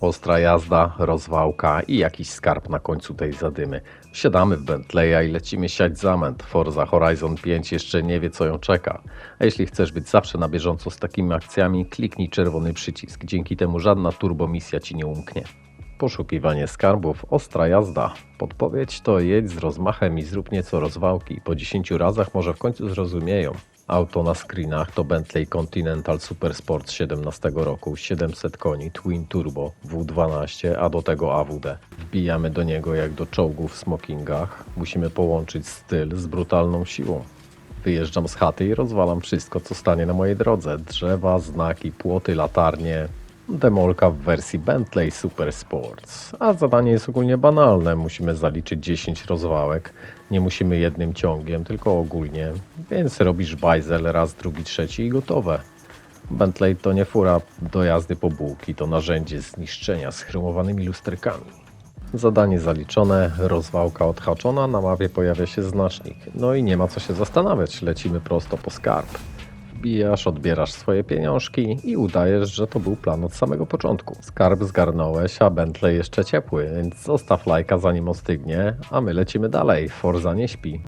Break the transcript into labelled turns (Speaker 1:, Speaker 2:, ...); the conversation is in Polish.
Speaker 1: Ostra jazda, rozwałka i jakiś skarb na końcu tej zadymy. Wsiadamy w Bentleya i lecimy siać zamęt. Forza Horizon 5 jeszcze nie wie co ją czeka. A jeśli chcesz być zawsze na bieżąco z takimi akcjami, kliknij czerwony przycisk. Dzięki temu żadna turbomisja ci nie umknie. Poszukiwanie skarbów, ostra jazda. Podpowiedź to jedź z rozmachem i zrób nieco rozwałki. Po 10 razach może w końcu zrozumieją. Auto na screenach to Bentley Continental Super Sport z 17 roku, 700 koni, Twin Turbo, W12, a do tego AWD. Wbijamy do niego jak do czołgu w smokingach. Musimy połączyć styl z brutalną siłą. Wyjeżdżam z chaty i rozwalam wszystko, co stanie na mojej drodze. Drzewa, znaki, płoty, latarnie. Demolka w wersji Bentley Super Sports. A zadanie jest ogólnie banalne. Musimy zaliczyć 10 rozwałek. Nie musimy jednym ciągiem, tylko ogólnie. Więc robisz bajzel raz, drugi, trzeci i gotowe. Bentley to nie fura do jazdy po bułki, to narzędzie zniszczenia z chromowanymi lusterkami. Zadanie zaliczone, rozwałka odhaczona, na mapie pojawia się znacznik. No i nie ma co się zastanawiać, lecimy prosto po skarb. Wbijasz, odbierasz swoje pieniążki i udajesz, że to był plan od samego początku. Skarb zgarnąłeś, a Bentley jeszcze ciepły, więc zostaw lajka zanim ostygnie, a my lecimy dalej. Forza nie śpi.